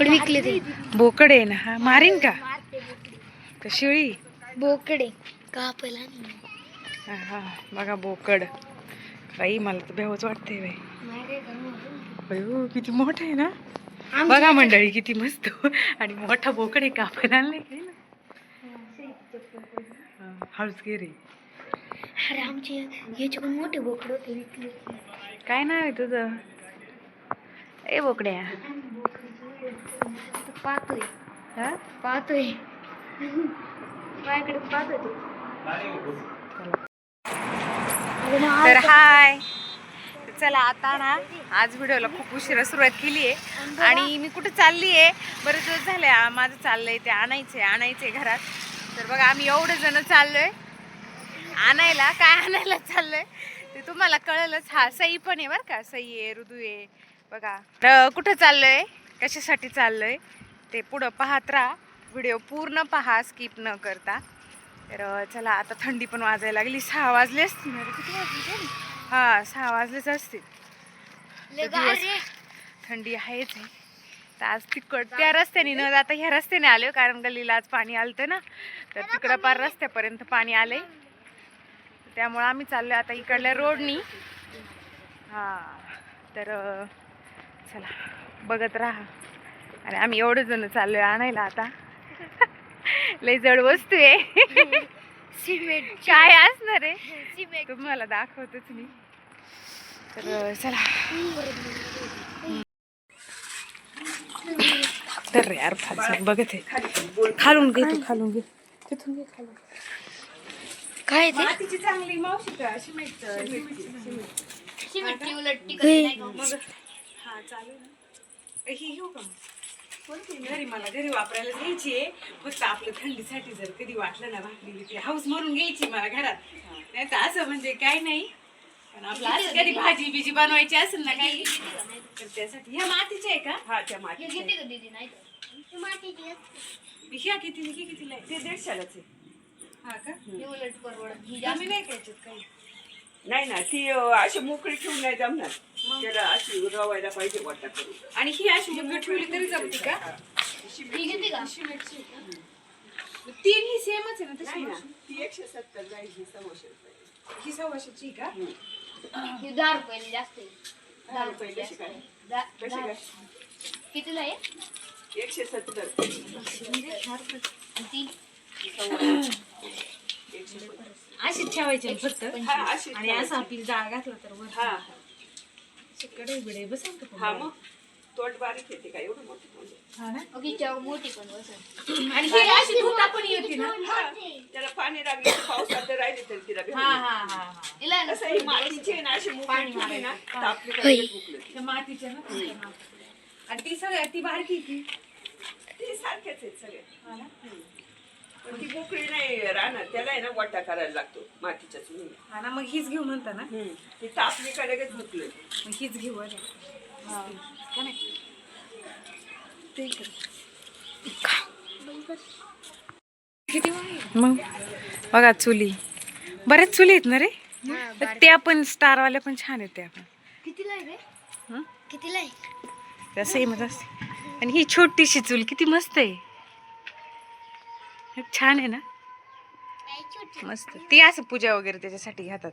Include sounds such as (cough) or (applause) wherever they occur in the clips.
बोकडे विकले ते. बोकड आहे ना हा? मारीन का? का शिळी? बोकडे कापायला नाही. हा हा. बघा बोकड. बाई मला तर भेवच वाटते बाई. अयो, किती मोठं आहे ना? बघा मंडळी किती मस्त. आणि मोठा बोकड आहे कापायला आणलाय? ना हा, हळूच गे रे अरे आमचे याचे पण मोठे बोकडे होते विकले काय नाव आहे तुझं? ए बोकड्या. पाहतोय. हा? पाहतोय. माझ्याकडे पाहतोय तर हाय. चला आता ना आज व्हिडिओला खूप उशिरा सुरुवात केली आहे. आणि मी कुठं चालली आहे? बरेच दिवस झाले माझं चाललंय ते आणायचंय आणायचंय घरात. तर बघा आम्ही एवढे जण चाललोय. आणायला काय आणायला चाललोय? ते तुम्हाला कळलंच. हा सई पण आहे बरं का. सई आहे ऋतू आहे. बघा. तर कुठं चाललोय? कशासाठी चाललोय ते पुढं पाहत राहा. व्हिडिओ पूर्ण पहा स्किप न करता. तर चला आता थंडी पण वाजायला लागली. सहा वाजले असतील. ना? किती वाजले? हा सहा वाजलेच असतील. आहे. थंडी आहेच आहे. तर आज तिकड त्या रस्त्याने न जाता ह्या रस्त्याने आलो कारण गल्लीला आज पाणी आलतं ना. तर तिकडं पार रस्त्यापर्यंत पाणी आलंय. त्यामुळं आम्ही चाललोय आता इकडल्या रोडनी. हा तर चला. बघत राहा. आणि आम्ही एवढे जण चाललोय आणायला आता. लय जड वस्तू आहे. सिमेंट काय असणार आहे? सिमेंट तुम्हाला दाखवतच मी. तर चला. तर रे यार बघत आहे खालून घे तू खालून घे. तिथून घे खालून काय आहे ते चांगली मावशी का? सिमेंट सिमेंट उलट का? मग हा चालू ही घेऊ का? घरी मला घरी वापरायला घ्यायची आहे. फक्त आपलं थंडीसाठी जर कधी वाटलं ना भाकरी हाऊस मारून घ्यायची मला घरात. नाही तर असं म्हणजे काय नाही. पण आपलं असं कधी भाजी बिजी बनवायची असेल ना काही तर त्यासाठी ह्या मातीच्या आहे का? हा त्या मातीच्या घेते का दीदी? नाही तर? ह्या किती कितीला आहे? ते दीडशेलाच आहे. हा का? हे उलट परवडत ही कमी नाही काही? नाही ना ती अशी मोकळी ठेवून नाही जमणार. त्याला अशी रवायला पाहिजे वाटा करून आणि ही अशी मुलगी ठेवली तरी जमते का? ही घेते का? तीन ही सेमच आहे ना तशी? नाही ना ती एकशे सत्तर जाईल ही सव्वाशे रुपये. ही सव्वाशेची का? ही दहा रुपयाने जास्त आहे. दहा रुपये कशी काय? दहा- कशी दहा- काय? कितीला आहे? एकशे सत्तर. आणि ती? सत्तर. अशी ठेवायची फक्त. हा अशी आणि असं आपली जाळ घातलं तर वर. हा कडे बिडे बसेल का हा मग. तोट बारीक येते का? एवढं मोठं. हा ना? ओके चव मोठी पण बसेल. (clears throat) आणि ही अशी पण येते ना? हा, त्याला पाणी लागले तर पावसात जर राहिले तर तिला भेटून हा. हा हा हा. ना कसं ही मातीची आहे ना अशी मोकळी पाणी ठेवली ना मारायचं. तर आपल्याकडे भुकलं ती. त्या मातीच्या ना मातीच्या. आणि ती सगळ्यात ती बारकी ती. ती सारखेच आहेत सगळे. पण ती मोकळी नाही राहणार त्याला आहे ना वाटा करायला लागतो मातीच्या चुलीला हा ना मग हीच घेऊ म्हणता ना? हम्म. ती तापली का लगेच मग हीच घेऊ. का नाही? ते इकडे. मग? बघा चुली. बऱ्याच चुली आहेत ना रे? तर त्या पण स्टारवाल्या पण छान आहेत त्या पण. कितीला आहे रे? हं? कितीला आहे? त्या सेमच असते आणि ही छोटीशी चूल किती मस्त आहे. छान आहे ना? मस्त. ती असं पूजा वगैरे त्याच्यासाठी घेतात.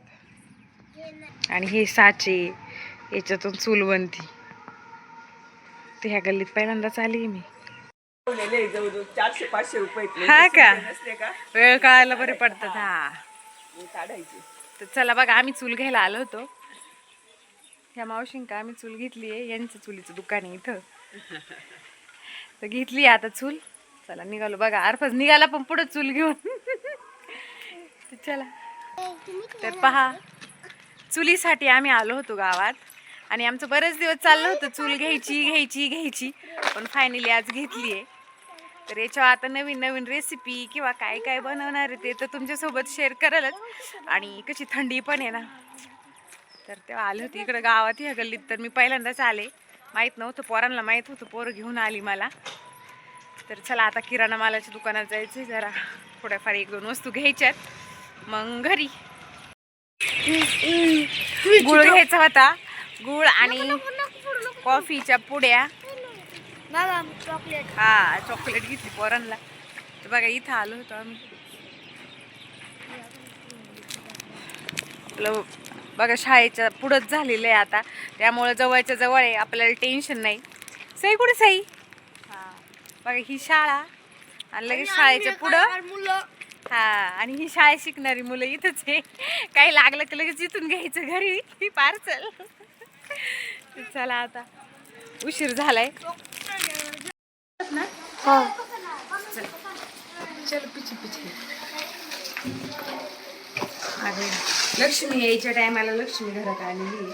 आणि हे साचे याच्यातून चूल बनती. ते ह्या गल्लीत पहिल्यांदाच आली मी. चारशे पाचशे रुपये हा का? वेळ कळायला बरे पडतात हा. काढायचे तर चला बघा आम्ही चूल घ्यायला आलो होतो. ह्या मावशींका आम्ही चूल घेतली आहे यांचं चुलीचं दुकान आहे इथं. तर घेतली आता चूल. चला निघालो. बघा अर्फच निघाला पण पुढे चूल घेऊन. चला. तर पहा चुलीसाठी आम्ही आलो होतो गावात. आणि आमचं बरेच दिवस चाललं होतं चूल घ्यायची घ्यायची घ्यायची. पण फायनली आज घेतली आहे. तर याच्यावर आता नवीन नवीन रेसिपी किंवा काय काय बनवणार आहे ते तर तुमच्यासोबत शेअर करालच. आणि कशी थंडी पण आहे ना. तर तेव्हा आले होते इकडं गावात ह्या गल्लीत. तर मी पहिल्यांदाच आले. माहीत नव्हतं पोरांना माहीत होतं पोरं घेऊन आली मला. तर चला आता किराणा मालाच्या दुकानात जायचं जरा थोड्याफार एक दोन वस्तू घ्यायच्यात. मग घरी. गुळ घ्यायचा होता. गुळ आणि कॉफीच्या पुड्या. चॉकलेट. हा चॉकलेट घेतली पोरांना. तर बघा इथं आलो होतो आम्ही. आपलं बघा शाळेच्या पुढंच झालेलं आहे आता. त्यामुळं जवळच्या जवळ आहे. आपल्याला टेन्शन नाही. सई कुठे सई? बघा ही शाळा आणि लगेच शाळेच्या पुढं. मुलं. हा आणि ही शाळेत शिकणारी मुलं इथंच आहे. काही लागलं की लगेच इथून घ्यायचं घरी. पार्सल चला आता. उशीर झालाय. हो. चल पिछे पिछे. अरे लक्ष्मी यायच्या टायमाला लक्ष्मी घरात आलेली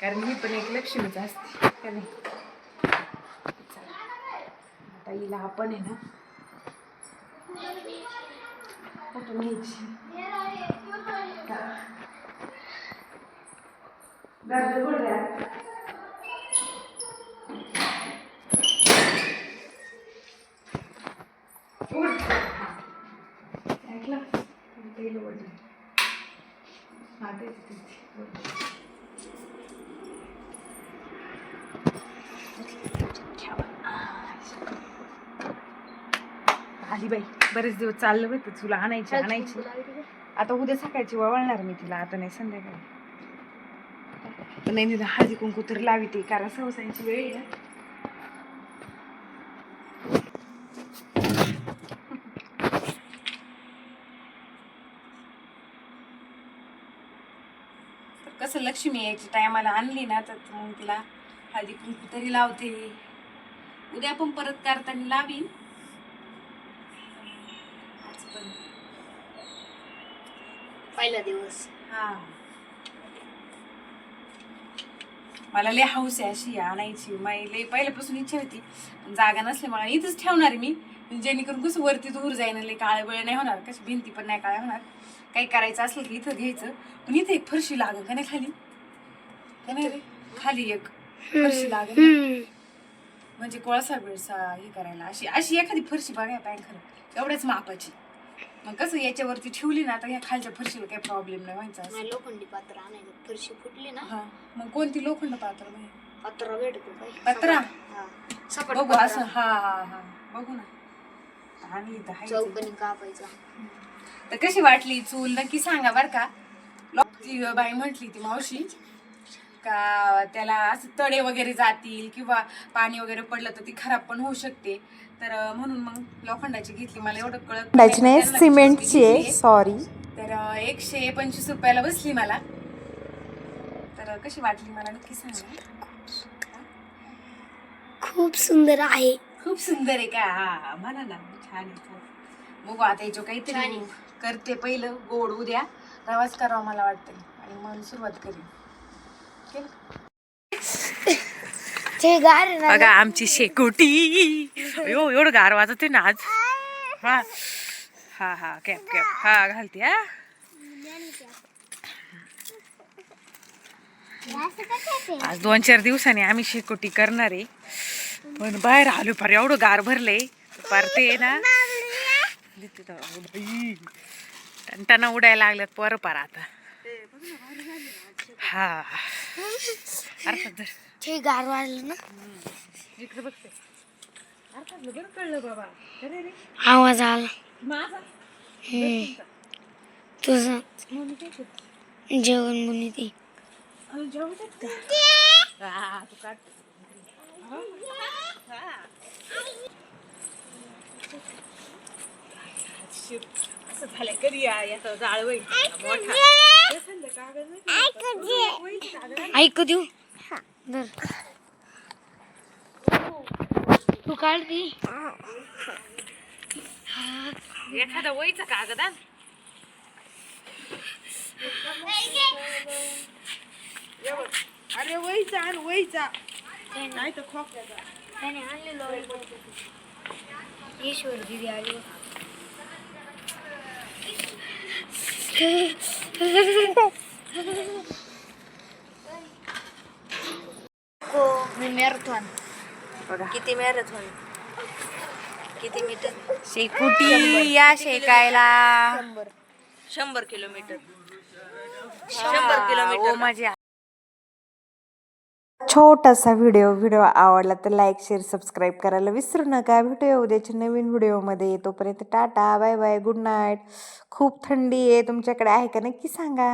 कारण ही पण एक लक्ष्मीच असते का नाही? चला. आता हिला आपण आहे ना फोटो घ्यायची. ऐकलं? ते लोक हा, तेच, आली बाई बरेच दिवस चाललं होतं तुला आणायची आणायची. आता उद्या सकाळची वळणार मी तिला आता नाही संध्याकाळी. पण नाही निदान हळदी कुंकू तर लाविते कारण सवसांची वेळ आहे ना. तर कसं लक्ष्मी यायची टायमाला आणली ना तर मग तिला हळदी कुंकू तरी लावते. उद्या पण परत करताना लावीन आज पण पहिला दिवस. हा. मला लय हाऊस आहे अशी आणायची. माई लय पहिल्यापासून इच्छा होती जागा नसल्यामुळे मला इथंच ठेवणार आहे मी. जेणेकरून कसं वरती दूर जाईन लय काळे बळे नाही होणार. कशी भिंती पण नाही काळ्या होणार. काही करायचं असलं की इथं घ्यायचं. पण इथे एक फरशी लागल का नाही खाली? का नाही रे? खाली एक फरशी लागल म्हणजे कोळसा बिळसा हे करायला. अशी अशी एखादी फरशी बघाय पाहिजे खरं एवढ्याच मापाची. मग कसं याच्यावरती ठेवली ना तर या खालच्या फरशीला काही प्रॉब्लेम नाही व्हायचा असं. लोखंडी पात्र आणायचं. फरशी फुटली ना हा. मग कोणती लोखंड पात्र नाही पात्र भेटतो पत्रा? हा. सपाट बघू पत्रा. असं. हा हा हा. बघू ना. आणि कापायचा. तर कशी वाटली चूल? नक्की सांगा बर का. ती बाई म्हटली ती मावशी का त्याला असं तडे वगैरे जातील किंवा पाणी वगैरे पडलं तर ती खराब पण होऊ शकते. तर म्हणून मग लोखंडाची घेतली. मला एवढं कळत नाही. त्यांना सिमेंटची आहे. सॉरी तर एकशे पंचवीस रुपयाला बसली मला. तर कशी वाटली मला नक्की सांगा. खूप सुंदर आहे. खूप सुंदर आहे का? हा म्हणा ना. छान आहे. बघू आता याच्या काहीतरी. करते पहिलं गोड उद्या. रवाच करावा मला वाटतंय. आणि मग सुरुवात करीन. केलं? ते गार आहे ना. बघा आमची शेकोटी. एवढं गार वाजते ना आज. हा. हा हा कॅप कॅप. हा घालते हा. आज दोन चार दिवसांनी आम्ही शेकोटी करणार आहे. पण बाहेर आलो फार एवढं गार भरलंय. फार ते ना. टणटणा उडायला लागल्यात पोरं पार आता. हा. अर्थात धर. ते गार वाढलं ना. इकडे बघते अर्थात बरं कळलं बाबा. अरे रे. आवाज आला. माझा? हम्म. तुझं. मम्मी काय करते? जेवण बनवते. अरे जेवतात का? हा तू काढ. (laughs) असं झालंय. कधी याचा मोठा. ऐक देऊ. तू काढती. एखादा वहीचा कागद आण. अरे वहीचा आण वहीचा. नाही तर खोकल्याचा त्याने आणलेलो ईश्वर दिदी आली हो मी मॅरेथॉन बघा. किती मॅरेथॉन किती मीटर शेकुटी या शेकायला. शंभर. किलोमीटर. शंभर किलोमीटर. माझी छोटासा व्हिडिओ व्हिडिओ आवडला तर लाईक शेअर सबस्क्राईब करायला विसरू नका. भेटूया उद्याच्या नवीन व्हिडिओमध्ये. तोपर्यंत tata bye bye good night खूप थंडी आहे तुमच्याकडे. आहे का नक्की सांगा.